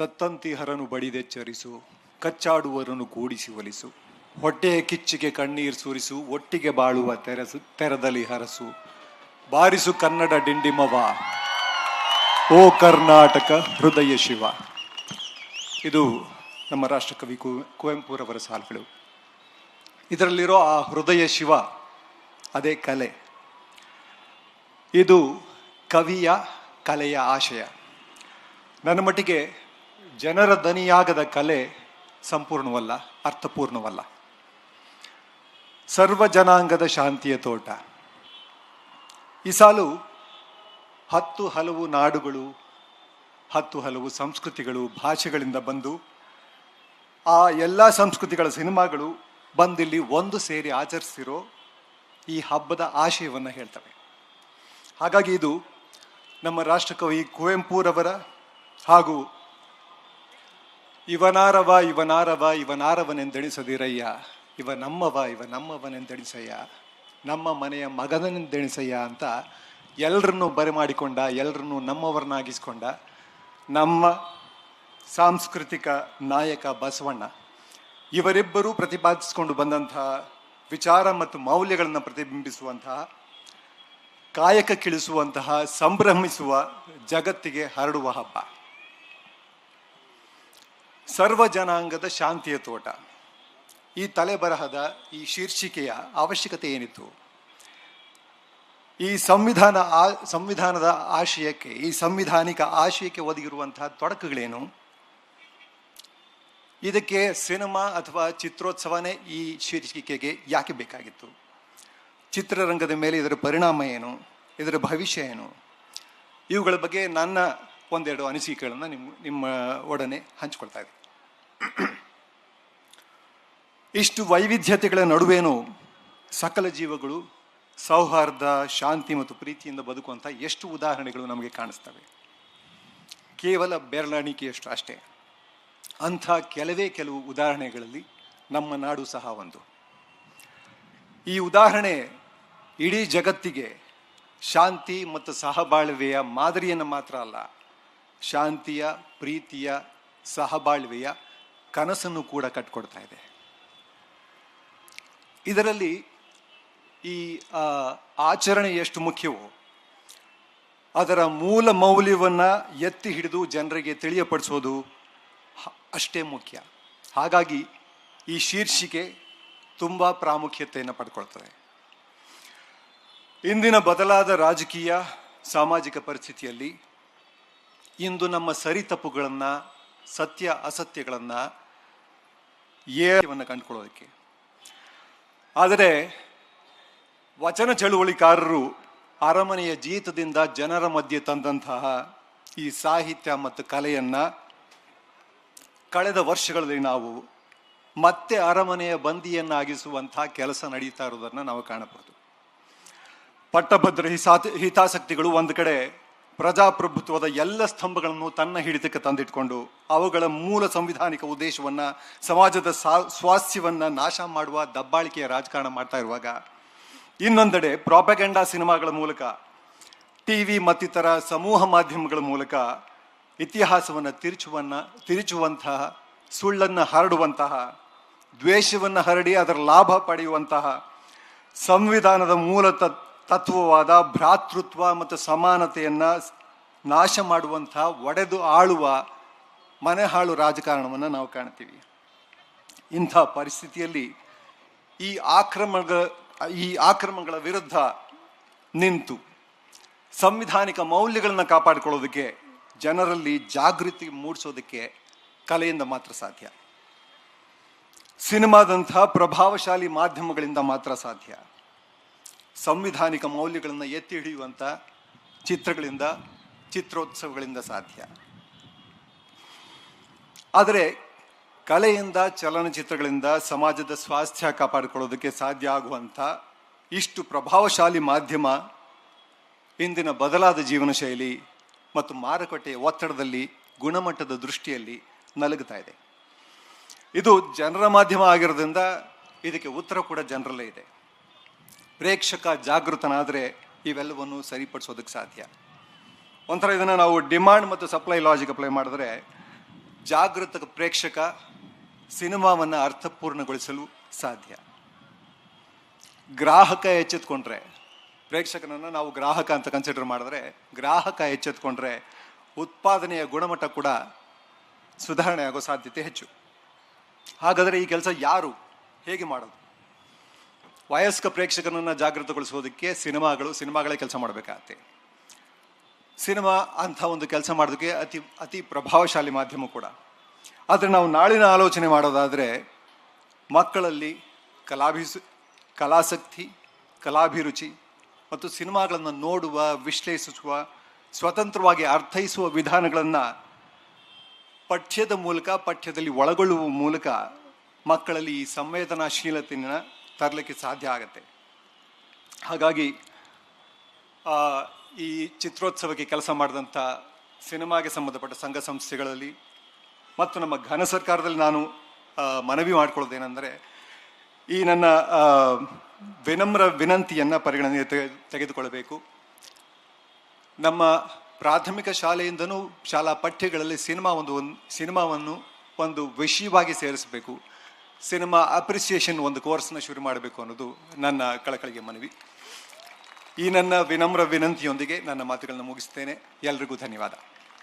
ಸತ್ತಂತಿಹರನು ಬಡಿದೆಚ್ಚರಿಸು, ಕಚ್ಚಾಡುವರನ್ನು ಕೂಡಿಸಿ ಒಲಿಸು. ಹೊಟ್ಟೆಯ ಕಿಚ್ಚಿಗೆ ಕಣ್ಣೀರು ಸುರಿಸು, ಒಟ್ಟಿಗೆ ಬಾಳುವ ತೆರಸು, ತೆರದಲ್ಲಿ ಹರಸು. ಬಾರಿಸು ಕನ್ನಡ ಡಿಂಡಿಮವ. ಓ ಕರ್ನಾಟಕ ಹೃದಯ ಶಿವ. ಇದು ನಮ್ಮ ರಾಷ್ಟ್ರಕವಿ ಕುವೆಂಪುರವರ ಸಾಲುಗಳು. ಇದರಲ್ಲಿರೋ ಆ ಹೃದಯ ಶಿವ, ಅದೇ ಕಲೆ. ಇದು ಕವಿಯ ಕಲೆಯ ಆಶಯ. ನನ್ನ ಮಟ್ಟಿಗೆ ಜನರ ದನಿಯಾಗದ ಕಲೆ ಸಂಪೂರ್ಣವಲ್ಲ, ಅರ್ಥಪೂರ್ಣವಲ್ಲ. ಸರ್ವ ಜನಾಂಗದ ಶಾಂತಿಯ ತೋಟ. ಈ ಸಾಲು ಹತ್ತು ಹಲವು ನಾಡುಗಳು, ಹತ್ತು ಹಲವು ಸಂಸ್ಕೃತಿಗಳು, ಭಾಷೆಗಳಿಂದ ಬಂದು, ಆ ಎಲ್ಲ ಸಂಸ್ಕೃತಿಗಳ ಸಿನಿಮಾಗಳು ಬಂದಿಲ್ಲಿ ಒಂದು ಸೇರಿ ಆಚರಿಸ್ತಿರೋ ಈ ಹಬ್ಬದ ಆಶಯವನ್ನು ಹೇಳ್ತವೆ. ಹಾಗಾಗಿ ಇದು ನಮ್ಮ ರಾಷ್ಟ್ರಕವಿ ಕುವೆಂಪುರವರ ಹಾಗೂ ಇವನಾರವ ಇವನಾರವ, ಇವನಾರವನೆಂದೆಣಿಸದಿರಯ್ಯ. ಇವ ನಮ್ಮವ, ಇವ ನಮ್ಮವನೆಂದೆಣಿಸಯ್ಯ. ನಮ್ಮ ಮನೆಯ ಮಗನೆಂದೆಣಿಸಯ್ಯ ಅಂತ ಎಲ್ಲರನ್ನೂ ಬರಮಾಡಿಕೊಂಡ ಎಲ್ಲರನ್ನೂ ನಮ್ಮವರನ್ನಾಗಿಸ್ಕೊಂಡ ನಮ್ಮ ಸಾಂಸ್ಕೃತಿಕ ನಾಯಕ ಬಸವಣ್ಣ. ಇವರಿಬ್ಬರೂ ಪ್ರತಿಪಾದಿಸಿಕೊಂಡು ಬಂದಂತಹ ವಿಚಾರ ಮತ್ತು ಮೌಲ್ಯಗಳನ್ನು ಪ್ರತಿಬಿಂಬಿಸುವಂತಹ ಕಾಯಕಕ್ಕಿಳಿಸುವಂತಹ ಸಂಭ್ರಮಿಸುವ ಜಗತ್ತಿಗೆ ಹರಡುವ ಹಬ್ಬ. ಸರ್ವ ಜನಾಂಗದ ಶಾಂತಿಯ ತೋಟ. ಈ ತಲೆಬರಹದ, ಈ ಶೀರ್ಷಿಕೆಯ ಅವಶ್ಯಕತೆ ಏನಿತ್ತು? ಈ ಸಂವಿಧಾನ ಆ, ಸಂವಿಧಾನದ ಆಶಯಕ್ಕೆ, ಈ ಸಂವಿಧಾನಿಕ ಆಶಯಕ್ಕೆ ಒದಗಿರುವಂತಹ ತೊಡಕುಗಳೇನು? ಇದಕ್ಕೆ ಸಿನಿಮಾ ಅಥವಾ ಚಿತ್ರೋತ್ಸವನೇ ಈ ಶೀರ್ಷಿಕೆಗೆ ಯಾಕೆ ಬೇಕಾಗಿತ್ತು? ಚಿತ್ರರಂಗದ ಮೇಲೆ ಇದರ ಪರಿಣಾಮ ಏನು? ಇದರ ಭವಿಷ್ಯ ಏನು? ಇವುಗಳ ಬಗ್ಗೆ ನನ್ನ ಒಂದೆರಡು ಅನಿಸಿಕೆಗಳನ್ನು ನಿಮ್ಮ ನಿಮ್ಮ ಒಡನೆ ಹಂಚಿಕೊಳ್ತಾ ಇದ್ದೀನಿ. ಇಷ್ಟು ವೈವಿಧ್ಯತೆಗಳ ನಡುವೇನೂ ಸಕಲ ಜೀವಗಳು ಸೌಹಾರ್ದ, ಶಾಂತಿ ಮತ್ತು ಪ್ರೀತಿಯಿಂದ ಬದುಕುವಂಥ ಎಷ್ಟು ಉದಾಹರಣೆಗಳು ನಮಗೆ ಕಾಣಿಸ್ತವೆ. ಕೇವಲ ಬೆರಳಾಣಿಕೆಯಷ್ಟು ಅಷ್ಟೇ. ಅಂಥ ಕೆಲವೇ ಕೆಲವು ಉದಾಹರಣೆಗಳಲ್ಲಿ ನಮ್ಮ ನಾಡು ಸಹ ಒಂದು. ಈ ಉದಾಹರಣೆ ಇಡೀ ಜಗತ್ತಿಗೆ ಶಾಂತಿ ಮತ್ತು ಸಹಬಾಳ್ವೆಯ ಮಾದರಿಯನ್ನು ಮಾತ್ರ ಅಲ್ಲ, ಶಾಂತಿಯ, ಪ್ರೀತಿಯ, ಸಹಬಾಳ್ವೆಯ ಕನಸನ್ನು ಕೂಡ ಕಟ್ಕೊಡ್ತಾ ಇದೆ. ಇದರಲ್ಲಿ ಈ ಆಚರಣೆ ಎಷ್ಟು ಮುಖ್ಯವೋ, ಅದರ ಮೂಲ ಮೌಲ್ಯವನ್ನು ಎತ್ತಿ ಹಿಡಿದು ಜನರಿಗೆ ತಿಳಿಯಪಡಿಸೋದು ಅಷ್ಟೇ ಮುಖ್ಯ. ಹಾಗಾಗಿ ಈ ಶೀರ್ಷಿಕೆ ತುಂಬ ಪ್ರಾಮುಖ್ಯತೆಯನ್ನು ಪಡ್ಕೊಳ್ತದೆ. ಇಂದಿನ ಬದಲಾದ ರಾಜಕೀಯ, ಸಾಮಾಜಿಕ ಪರಿಸ್ಥಿತಿಯಲ್ಲಿ ಇಂದು ನಮ್ಮ ಸರಿತಪ್ಪುಗಳನ್ನು ಸತ್ಯ ಅಸತ್ಯಗಳನ್ನು ಏವನ್ನು ಕಂಡುಕೊಳ್ಳೋದಕ್ಕೆ. ಆದರೆ ವಚನ ಚಳುವಳಿಕಾರರು ಅರಮನೆಯ ಜೀತದಿಂದ ಜನರ ಮಧ್ಯೆ ತಂದಂತಹ ಈ ಸಾಹಿತ್ಯ ಮತ್ತು ಕಲೆಯನ್ನು ಕಳೆದ ವರ್ಷಗಳಲ್ಲಿ ನಾವು ಮತ್ತೆ ಅರಮನೆಯ ಬಂದಿಯನ್ನಾಗಿಸುವಂತಹ ಕೆಲಸ ನಡೀತಾ ಇರೋದನ್ನು ನಾವು ಕಾಣಬಹುದು. ಪಟ್ಟಭದ್ರ ಹಿತಾಸಕ್ತಿಗಳು ಒಂದು ಕಡೆ ಪ್ರಜಾಪ್ರಭುತ್ವದ ಎಲ್ಲ ಸ್ತಂಭಗಳನ್ನು ತನ್ನ ಹಿಡಿತಕ್ಕೆ ತಂದಿಟ್ಕೊಂಡು ಅವುಗಳ ಮೂಲ ಸಂವಿಧಾನಿಕ ಉದ್ದೇಶವನ್ನು, ಸಮಾಜದ ಸಾ ಸ್ವಾಸ್ಥ್ಯವನ್ನು ನಾಶ ಮಾಡುವ ದಬ್ಬಾಳಿಕೆಯ ರಾಜಕಾರಣ ಮಾಡ್ತಾ ಇರುವಾಗ, ಇನ್ನೊಂದೆಡೆ ಪ್ರಾಪಗೆಂಡಾ ಸಿನಿಮಾಗಳ ಮೂಲಕ, ಟಿ ವಿ ಮತ್ತಿತರ ಸಮೂಹ ಮಾಧ್ಯಮಗಳ ಮೂಲಕ ಇತಿಹಾಸವನ್ನು ತಿರುಚುವನ್ನ, ತಿರುಚುವಂತಹ, ಸುಳ್ಳನ್ನು ಹರಡುವಂತಹ, ದ್ವೇಷವನ್ನು ಹರಡಿ ಅದರ ಲಾಭ ಪಡೆಯುವಂತಹ, ಸಂವಿಧಾನದ ಮೂಲ ತತ್- ತತ್ವವಾದ ಭ್ರಾತೃತ್ವ ಮತ್ತು ಸಮಾನತೆಯನ್ನು ನಾಶ ಮಾಡುವಂಥ ಒಡೆದು ಆಳುವ ಮನೆಹಾಳು ರಾಜಕಾರಣವನ್ನು ನಾವು ಕಾಣ್ತೀವಿ. ಇಂಥ ಪರಿಸ್ಥಿತಿಯಲ್ಲಿ ಈ ಆಕ್ರಮಣಗಳ ಈ ಆಕ್ರಮಣಗಳ ವಿರುದ್ಧ ನಿಂತು ಸಂವಿಧಾನಿಕ ಮೌಲ್ಯಗಳನ್ನು ಕಾಪಾಡಿಕೊಳ್ಳೋದಕ್ಕೆ ಜನರಲ್ಲಿ ಜಾಗೃತಿ ಮೂಡಿಸೋದಕ್ಕೆ ಕಲೆಯಿಂದ ಮಾತ್ರ ಸಾಧ್ಯ. ಸಿನಿಮಾದಂಥ ಪ್ರಭಾವಶಾಲಿ ಮಾಧ್ಯಮಗಳಿಂದ ಮಾತ್ರ ಸಾಧ್ಯ. ಸಂವಿಧಾನಿಕ ಮೌಲ್ಯಗಳನ್ನು ಎತ್ತಿ ಹಿಡಿಯುವಂಥ ಚಿತ್ರಗಳಿಂದ, ಚಿತ್ರೋತ್ಸವಗಳಿಂದ ಸಾಧ್ಯ. ಆದರೆ ಕಲೆಯಿಂದ, ಚಲನಚಿತ್ರಗಳಿಂದ, ಸಮಾಜದ ಸ್ವಾಸ್ಥ್ಯ ಕಾಪಾಡಿಕೊಳ್ಳೋದಕ್ಕೆ ಸಾಧ್ಯ ಆಗುವಂಥ ಇಷ್ಟು ಪ್ರಭಾವಶಾಲಿ ಮಾಧ್ಯಮ ಇಂದಿನ ಬದಲಾದ ಜೀವನ ಶೈಲಿ ಮತ್ತು ಮಾರುಕಟ್ಟೆಯ ಒತ್ತಡದಲ್ಲಿ, ಗುಣಮಟ್ಟದ ದೃಷ್ಟಿಯಲ್ಲಿ ನಲುಗುತ್ತಾ ಇದೆ. ಇದು ಜನರ ಮಾಧ್ಯಮ ಆಗಿರೋದ್ರಿಂದ ಇದಕ್ಕೆ ಉತ್ತರ ಕೂಡ ಜನರಲ್ಲೇ ಇದೆ. ಪ್ರೇಕ್ಷಕ ಜಾಗೃತನಾದರೆ ಇವೆಲ್ಲವನ್ನು ಸರಿಪಡಿಸೋದಕ್ಕೆ ಸಾಧ್ಯ. ಒಂಥರ ಇದನ್ನು ನಾವು ಡಿಮಾಂಡ್ ಮತ್ತು ಸಪ್ಲೈ ಲಾಜಿಕ್ ಅಪ್ಲೈ ಮಾಡಿದ್ರೆ ಜಾಗೃತ ಪ್ರೇಕ್ಷಕ ಸಿನಿಮಾವನ್ನು ಅರ್ಥಪೂರ್ಣಗೊಳಿಸಲು ಸಾಧ್ಯ. ಗ್ರಾಹಕ ಎಚ್ಚೆತ್ಕೊಂಡ್ರೆ, ಪ್ರೇಕ್ಷಕನನ್ನು ನಾವು ಗ್ರಾಹಕ ಅಂತ ಕನ್ಸಿಡರ್ ಮಾಡಿದ್ರೆ, ಗ್ರಾಹಕ ಎಚ್ಚೆತ್ಕೊಂಡ್ರೆ ಉತ್ಪಾದನೆಯ ಗುಣಮಟ್ಟ ಕೂಡ ಸುಧಾರಣೆ ಆಗೋ ಸಾಧ್ಯತೆ ಹೆಚ್ಚು. ಹಾಗಾದರೆ ಈ ಕೆಲಸ ಯಾರು, ಹೇಗೆ ಮಾಡೋದು? ವಯಸ್ಕ ಪ್ರೇಕ್ಷಕರನ್ನು ಜಾಗೃತಗೊಳಿಸೋದಕ್ಕೆ ಸಿನಿಮಾಗಳು, ಸಿನಿಮಾಗಳೇ ಕೆಲಸ ಮಾಡಬೇಕಾಗತ್ತೆ. ಸಿನಿಮಾ ಅಂಥ ಒಂದು ಕೆಲಸ ಮಾಡೋದಕ್ಕೆ ಅತಿ ಅತಿ ಪ್ರಭಾವಶಾಲಿ ಮಾಧ್ಯಮ ಕೂಡ. ಆದರೆ ನಾವು ನಾಳಿನ ಆಲೋಚನೆ ಮಾಡೋದಾದರೆ ಮಕ್ಕಳಲ್ಲಿ ಕಲಾಭಿಸ್, ಕಲಾಸಕ್ತಿ, ಕಲಾಭಿರುಚಿ ಮತ್ತು ಸಿನಿಮಾಗಳನ್ನು ನೋಡುವ, ವಿಶ್ಲೇಷಿಸುವ, ಸ್ವತಂತ್ರವಾಗಿ ಅರ್ಥೈಸುವ ವಿಧಾನಗಳನ್ನು ಪಠ್ಯದ ಮೂಲಕ, ಪಠ್ಯದಲ್ಲಿ ಒಳಗೊಳ್ಳುವ ಮೂಲಕ ಮಕ್ಕಳಲ್ಲಿ ಈ ಸಂವೇದನಾಶೀಲತೆಯನ್ನು ತರಲಿಕ್ಕೆ ಸಾಧ್ಯ ಆಗತ್ತೆ. ಹಾಗಾಗಿ ಈ ಚಿತ್ರೋತ್ಸವಕ್ಕೆ ಕೆಲಸ ಮಾಡಿದಂಥ ಸಿನಿಮಾಗೆ ಸಂಬಂಧಪಟ್ಟ ಸಂಘ ಸಂಸ್ಥೆಗಳಲ್ಲಿ ಮತ್ತು ನಮ್ಮ ಘನ ಸರ್ಕಾರದಲ್ಲಿ ನಾನು ಮನವಿ ಮಾಡಿಕೊಳ್ಳೋದೇನೆಂದರೆ, ಈ ನನ್ನ ವಿನಮ್ರ ವಿನಂತಿಯನ್ನು ಪರಿಗಣನೆ ತೆಗೆ- ತೆಗೆದುಕೊಳ್ಳಬೇಕು. ನಮ್ಮ ಪ್ರಾಥಮಿಕ ಶಾಲೆಯಿಂದನೂ ಶಾಲಾ ಪಠ್ಯಗಳಲ್ಲಿ ಸಿನಿಮಾ ಒಂದು ಒಂದು ಸಿನಿಮಾವನ್ನು ಒಂದು ವಿಷಯವಾಗಿ ಸೇರಿಸಬೇಕು. ಸಿನಿಮಾ ಅಪ್ರಿಸಿಯೇಷನ್ ಒಂದು ಕೋರ್ಸ್ನ ಶುರು ಮಾಡಬೇಕು ಅನ್ನೋದು ನನ್ನ ಕಳಕಳಿಗೆ ಮನವಿ. ಈ ನನ್ನ ವಿನಮ್ರ ವಿನಂತಿಯೊಂದಿಗೆ ನನ್ನ ಮಾತುಗಳನ್ನು ಮುಗಿಸ್ತೇನೆ. ಎಲ್ರಿಗೂ ಧನ್ಯವಾದ.